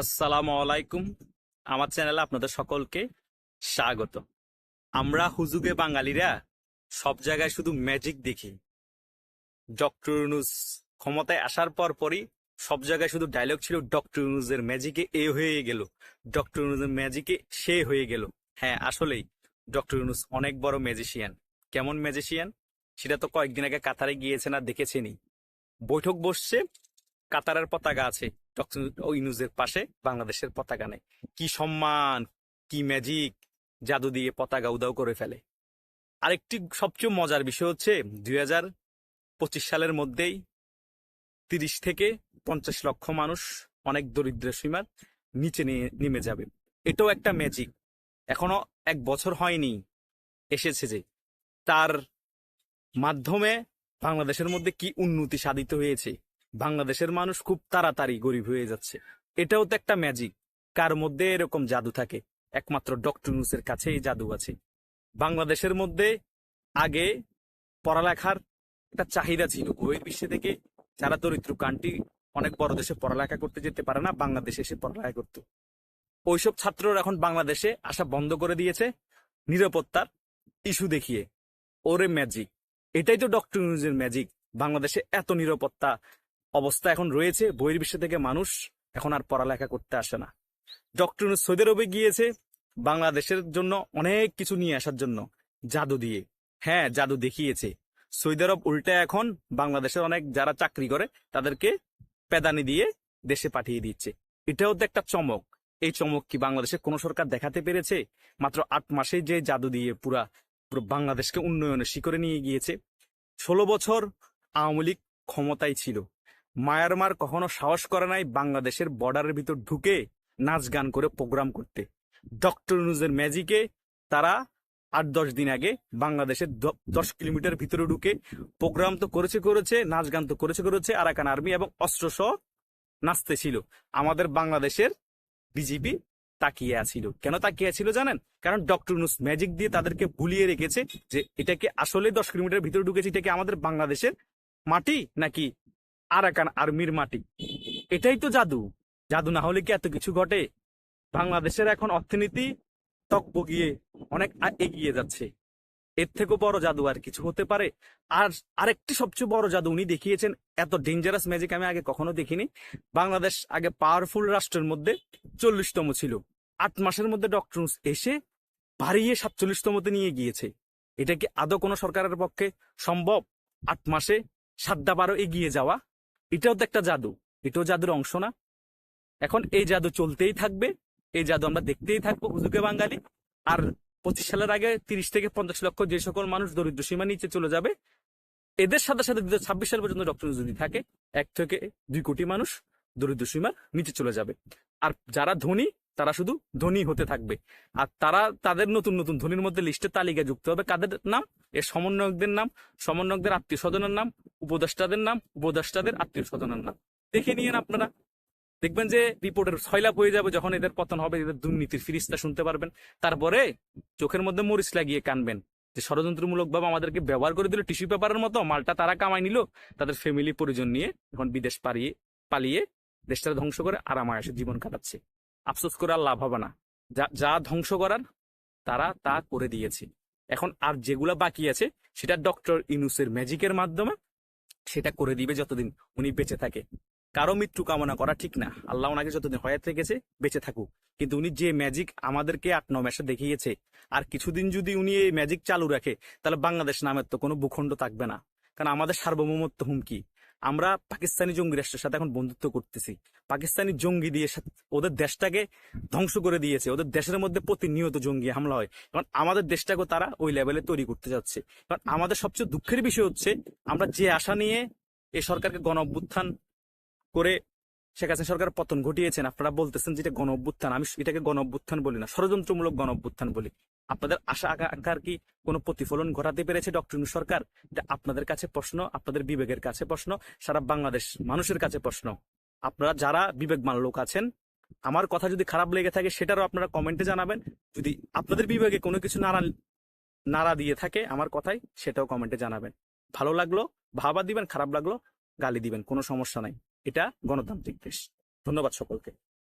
আসসালামু আলাইকুম। আমার চ্যানেলে আপনাদের সকলকে স্বাগত। আমরা হুজুগে বাঙালিরা সব জায়গায় শুধু ম্যাজিক দেখি। ডক্টর ইউনুস ক্ষমতায় আসার পর পরই সব জায়গায় শুধু ডায়লগ ছিল ডক্টর ইউনুসের ম্যাজিকে এ হয়ে গেল ডক্টর ইউনুসের ম্যাজিকে সে হয়ে গেল। হ্যাঁ আসলেই ডক্টর ইউনুস অনেক বড় ম্যাজিশিয়ান কেমন ম্যাজিশিয়ান সেটা তো কয়েকদিন আগে কাতারে গিয়েছেন আর দেখেছেনই। বৈঠক বসছে, কাতারের পতাকা আছে। ইউনুসের পাশে বাংলাদেশের পতাকা নেই কি সম্মান, কি ম্যাজিক জাদু দিয়ে পতাকা উদাও করে ফেলে। আরেকটি সবচেয়ে মজার বিষয় হচ্ছে দুই হাজার পঁচিশ সালের মধ্যেই তিরিশ থেকে পঞ্চাশ লক্ষ মানুষ অনেক দরিদ্র সীমার নিচে নিয়ে- নেমে যাবে। এটাও একটা ম্যাজিক এখনও এক বছর হয়নি, এসেছে যে। তার মাধ্যমে বাংলাদেশের মধ্যে কি উন্নতি সাধিত হয়েছে? বাংলাদেশের মানুষ খুব তাড়াতাড়ি গরিব হয়ে যাচ্ছে। এটাও তো একটা ম্যাজিক কার মধ্যে এরকম জাদু থাকে? একমাত্র ডক্টর ইউনুসের কাছে এই জাদু আছে। বাংলাদেশের মধ্যে আগে পড়ালেখার একটা চাহিদা ছিল। বইয়ের বিশ্বে থেকে যারা দরিদ্র কান্ট্রি অনেক বড় দেশে পড়ালেখা করতে যেতে পারে না, বাংলাদেশে এসে পড়ালেখা করতো। ওইসব ছাত্ররা এখন বাংলাদেশে আসা বন্ধ করে দিয়েছে। নিরাপত্তার ইস্যু দেখিয়ে। ওরে ম্যাজিক এটাই তো ডক্টর ইউনুসের ম্যাজিক বাংলাদেশে এত নিরাপত্তা অবস্থা এখন রয়েছে, বহির্বিশ্ব থেকে মানুষ এখন আর পড়ালেখা করতে আসে না। ডক্টর সৌদি আরবে গিয়েছে বাংলাদেশের জন্য অনেক কিছু নিয়ে আসার জন্য। জাদু দিয়ে। হ্যাঁ জাদু দেখিয়েছে। সৌদি আরব উল্টে এখন বাংলাদেশের অনেক যারা চাকরি করে, তাদেরকে পেদানি দিয়ে দেশে পাঠিয়ে দিচ্ছে। এটাও তো একটা চমক। এই চমক কি বাংলাদেশে কোনো সরকার দেখাতে পেরেছে? মাত্র আট মাসে যে জাদু দিয়ে পুরা, পুরো বাংলাদেশকে উন্নয়নের শিখরে নিয়ে গিয়েছে। ষোলো বছর আওয়ামী লীগ ক্ষমতায় ছিল। মায়ানমার কখনো সাহস করে নাই বাংলাদেশের বর্ডারের ভিতর ঢুকে নাচ গান করে প্রোগ্রাম করতে। ডক্টর নিউজের ম্যাজিকে তারা আট দশ দিন আগে বাংলাদেশের দশ কিলোমিটার ভিতরে ঢুকে প্রোগ্রাম তো করেছে করেছে, নাচ গান তো করেছে করেছে, আরাকান আর্মি এবং অস্ত্র সহ নাচতে ছিল। আমাদের বাংলাদেশের বিজেপি তাকিয়ে আছিল। কেন তাকিয়ে ছিল জানেন? কারণ ডক্টর নুস ম্যাজিক দিয়ে তাদেরকে ভুলিয়ে রেখেছে যে এটাকে আসলে দশ কিলোমিটার ভিতরে ঢুকেছে? এটাকে আমাদের বাংলাদেশের মাটি নাকি আরাকান আর্মির মাটি। এটাই তো জাদু। জাদু না হলে কি এত কিছু ঘটে? বাংলাদেশের এখন অর্থনীতি তক বগিয়ে অনেক এগিয়ে যাচ্ছে। এর থেকেও বড় জাদু আর কিছু হতে পারে। আর আরেকটি সবচেয়ে বড় জাদু উনি দেখিয়েছেন, এত ডেঞ্জারাস ম্যাজিক আমি আগে কখনো দেখিনি। বাংলাদেশ আগে পাওয়ারফুল রাষ্ট্রের মধ্যে চল্লিশতম ছিল। আট মাসের মধ্যে ডক্টর এসে বাড়িয়ে সাতচল্লিশতমতে নিয়ে গিয়েছে। এটা কি আদৌ কোনো সরকারের পক্ষে সম্ভব? আট মাসে সাতটা বারো এগিয়ে যাওয়া এটাও তো একটা জাদু। এটাও জাদুর অংশ না? এখন এই জাদু চলতেই থাকবে, এই জাদু আমরা দেখতেই থাকব হুজুকে বাঙালি। আর পঁচিশ সালের আগে তিরিশ থেকে পঞ্চাশ লক্ষ যে সকল মানুষ দরিদ্র সীমা নিচে চলে যাবে, এদের সাথে সাথে দু ছাব্বিশ সাল পর্যন্ত ডক্টর যদি থাকে, এক থেকে দুই কোটি মানুষ দরিদ্র সীমার নিচে চলে যাবে। আর যারা ধনী তারা শুধু ধনী হতে থাকবে। আর তারা তাদের নতুন নতুন ধনীর মধ্যে লিস্টের তালিকা যুক্ত হবে। কাদের নাম? এর সমন্বয়কদের নাম, সমন্বয়কদের আত্মীয় স্বজনের নাম, উপদেষ্টাদের নাম, উপদেষ্টাদের আত্মীয় স্বজনের নাম। দেখে নিয়েন আপনারা। দেখবেন যে রিপোর্টের ছয়লাভ হয়ে যাবে যখন এদের পতন হবে, এদের দুর্নীতির ফিরিস্তা শুনতে পারবেন। তারপরে চোখের মধ্যে মরিচ লাগিয়ে কানবেন যে ষড়যন্ত্রমূলক ভাবে আমাদেরকে ব্যবহার করে দিল টিস্যু পেপারের মতো, মালটা তারা কামাই নিল, তাদের ফ্যামিলি পরিজন নিয়ে এখন বিদেশ পালিয়ে পালিয়ে দেশটা ধ্বংস করে আরামায়াসে জীবন কাটাচ্ছে। আফসোস করে আর লাভ হবে না। যা যা ধ্বংস করার, তারা তা করে দিয়েছে। এখন আর যেগুলা বাকি আছে, সেটা ডক্টর ইনুসের ম্যাজিকের মাধ্যমে সেটা করে দিবে যতদিন উনি বেঁচে থাকে। কারও মৃত্যু কামনা করা ঠিক না। আল্লাহ ওনাকে যতদিন হয়ে থেকেছে বেঁচে থাকুক। কিন্তু উনি যে ম্যাজিক আমাদেরকে আট, ন মাসে দেখিয়েছে, আর কিছুদিন যদি উনি এই ম্যাজিক চালু রাখে, তাহলে বাংলাদেশ নামের তো কোনো ভূখণ্ড থাকবে না। কারণ আমাদের সার্বভৌমত্ব হুমকি। আমরা পাকিস্তানি জঙ্গি রাষ্ট্রের সাথে এখন বন্ধুত্ব করতেছি। পাকিস্তানি জঙ্গি দিয়ে ওদের দেশটাকে ধ্বংস করে দিয়েছে। ওদের দেশের মধ্যে প্রতিনিয়ত জঙ্গি হামলা হয়। কারণ আমাদের দেশটাকে তারা ওই লেভেলে তৈরি করতে যাচ্ছে। কারণ আমাদের সবচেয়ে দুঃখের বিষয় হচ্ছে, আমরা যে আশা নিয়ে এই সরকারকে গণ অভ্যুত্থান করে শেখ হাসিনা সরকার পতন ঘটিয়েছেন, আপনারা বলতেছেন যেটা গণ অভ্যুত্থান। আমি এটাকে গণ অভ্যুত্থান বলি না, ষড়যন্ত্রমূলক গণ অভ্যুত্থান বলি। আপনাদের আশা আকাঙ্ক্ষার কি কোনো প্রতিফলন ঘটাতে পেরেছে ডক্টর সরকার? এটা আপনাদের কাছে প্রশ্ন, আপনাদের বিবেকের কাছে প্রশ্ন, সারা বাংলাদেশ মানুষের কাছে প্রশ্ন। আপনারা যারা বিবেকমান লোক আছেন, আমার কথা যদি খারাপ লেগে থাকে সেটারও আপনারা কমেন্টে জানাবেন। যদি আপনাদের বিবেকে কোনো কিছু নাড়া নাড়া দিয়ে থাকে আমার কথাই সেটাও কমেন্টে জানাবেন। ভালো লাগল, ভাবা দিবেন, খারাপ লাগল, গালি দিবেন, কোনো সমস্যা নাই। এটা গণতান্ত্রিক দেশ। ধন্যবাদ সকলকে।